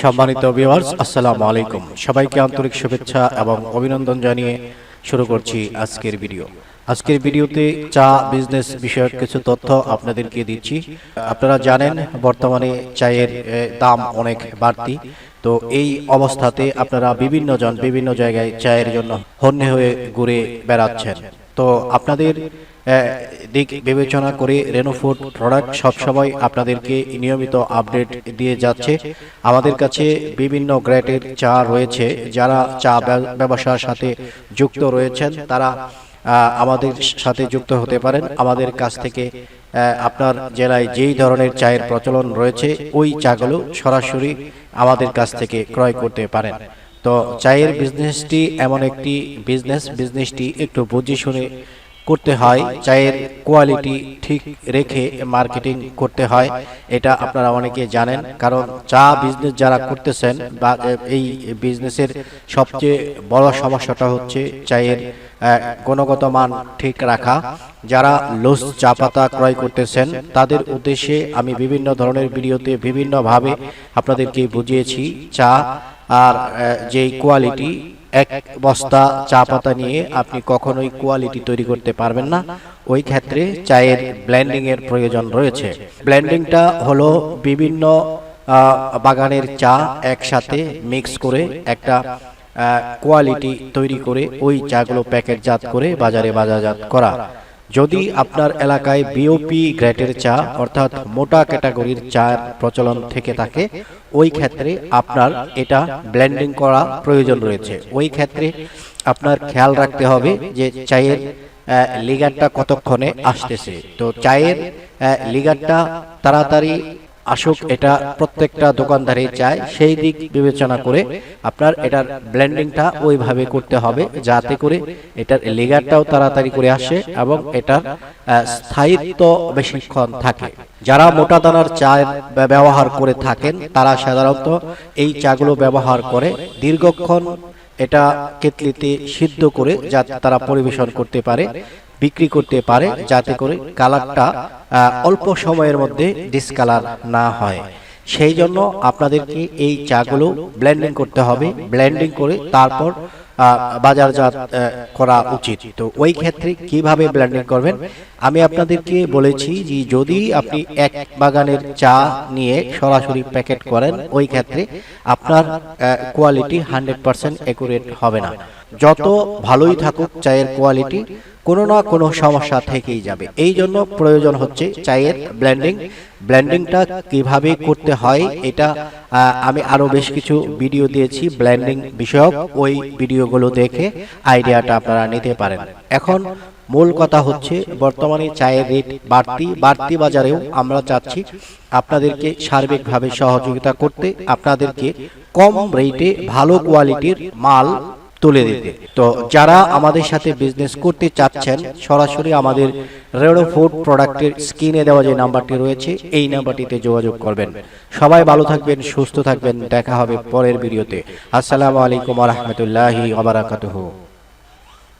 সম্মানিত ভিউয়ার্স আসসালামু আলাইকুম। সবাইকে আন্তরিক শুভেচ্ছা এবং অভিনন্দন জানিয়ে শুরু করছি আজকের ভিডিও আজকের ভিডিওতে চা বিজনেস বিষয়ক কিছু তথ্য আপনাদেরকে দিচ্ছি। আপনারা জানেন বর্তমানে চায়ের দাম অনেক বাড়তি। তো এই অবস্থাতে আপনারা বিভিন্ন জন বিভিন্ন জায়গায় চায়ের জন্য হন্যে হয়ে ঘুরে বেড়াচ্ছেন। তো আপনাদের দিক বিবেচনা করে রেনোফুড প্রোডাক্ট সবসময় আপনাদেরকে নিয়মিত আপডেট দিয়ে যাচ্ছে। আমাদের কাছে বিভিন্ন গ্রেডের চা রয়েছে, যারা চা ব্যবসার সাথে যুক্ত রয়েছেন, তারা আমাদের সাথে যুক্ত হতে পারেন। আমাদের কাছ থেকে আপনার জেলায় যেই ধরনের চায়ের প্রচলন রয়েছে, ওই চাগুলো সরাসরি আমাদের কাছ থেকে ক্রয় করতে পারেন। তো চায়ের বিজনেসটি এমন একটি বিজনেস বিজনেসটি একটু বুঝে শুনে করতে হয়। চায়ের কোয়ালিটি ঠিক রেখে মার্কেটিং করতে হয়, এটা আপনারা অনেকে জানেন। কারণ চা বিজনেস যারা করতেছেন বা এই বিজনেসের সবচেয়ে বড় সমস্যাটা হচ্ছে চায়ের গুণগত মান ঠিক রাখা। যারা লোস চা পাতা ক্রয় করতেছেন, তাদের উদ্দেশ্যে আমি বিভিন্ন ধরনের ভিডিওতে বিভিন্নভাবে আপনাদেরকে বুঝিয়েছি। চা আর যেই কোয়ালিটি এক বস্তা চা পাতা নিয়ে আপনি কখনোই কোয়ালিটি তৈরি করতে পারবেন না। ওই ক্ষেত্রে চায়ের ব্লেন্ডিং এর প্রয়োজন রয়েছে। ব্ল্যান্ডিংটা হলো বিভিন্ন বাগানের চা একসাথে মিক্স করে একটা কোয়ালিটি তৈরি করে ওই চাগুলো প্যাকেটজাত করে বাজারে বাজারজাত করা। যদি আপনার এলাকায় বিওপি গ্রেটের চা অর্থাৎ মোটা ক্যাটাগরির চার প্রচলন থেকে থাকে ওই ক্ষেত্রে আপনার এটা ব্ল্যান্ডিং করা প্রয়োজন রয়েছে। ওই ক্ষেত্রে আপনার খেয়াল রাখতে হবে যে চায়ের লিগারটা কতক্ষণে আসতেছে। তো চায়ের লিগারটা তাড়াতাড়ি আসুক এটা প্রত্যেকটা দোকানদারই চায় সেই দিক বিবেচনা করে আপনার এটার ব্লেন্ডিংটা ওইভাবে করতে হবে যাতে করে এটার লেগারটাও তাড়াতাড়ি করে আসে এবং এটার স্থায়িত্ব বেশিক্ষণ থাকে। যারা মোটা দানার চা ব্যবহার করে থাকেন তারা সাধারণত এই চাগুলো ব্যবহার করে দীর্ঘক্ষণ এটা কেতলিতে সিদ্ধ করে যাতে তারা পরিবেশন করতে পারে। বিক্রি করতে পারে যাতে করে কালারটা অল্প সময়ের মধ্যে ডিসকালার না হয়। সেই জন্য আপনাদেরকে এই চাগুলো ব্ল্যান্ডিং করতে হবে। ব্ল্যান্ডিং করে তারপর বাজারজাত করা উচিত। তো ওই ক্ষেত্রে কীভাবে ব্লেন্ডিং করবেন? আমি আপনাদেরকে বলেছি যে যদি আপনি এক বাগানের চা নিয়ে সরাসরি প্যাকেট করেন, ওই ক্ষেত্রে আপনার কোয়ালিটি হান্ড্রেড পার্সেন্ট একুরেট হবে না। যত ভালোই থাকুক চায়ের কোয়ালিটি কোনো না কোনো সমস্যা থেকেই যাবে। এই জন্য প্রয়োজন হচ্ছে চায়ের ব্ল্যান্ডিং ব্ল্যান্ডিংটা কীভাবে করতে হয়, এটা আমি আরও বেশ কিছু ভিডিও দিয়েছি। ব্ল্যান্ডিং বিষয়ক, ওই ভিডিওগুলো দেখে আইডিয়াটা আপনারা নিতে পারেন। এখন মূল কথা হচ্ছে, বর্তমানে চায়ের রেট বাড়তি বাড়তি বাজারেও আমরা চাচ্ছি আপনাদেরকে সার্বিকভাবে সহযোগিতা করতে, আপনাদেরকে কম রেটে ভালো কোয়ালিটির মাল তুলে দিতে। তো যারা আমাদের সাথে বিজনেস করতে চাচ্ছেন, সরাসরি আমাদের রেডো ফুড প্রোডাক্টের স্ক্রিনে দেওয়া যে নাম্বারটি রয়েছে, এই নাম্বারটিতে যোগাযোগ করবেন। সবাই ভালো থাকবেন, সুস্থ থাকবেন। দেখা হবে পরের ভিডিওতে। আসসালামু আলাইকুম রহমতুল্লাহি আবরাকাতুহু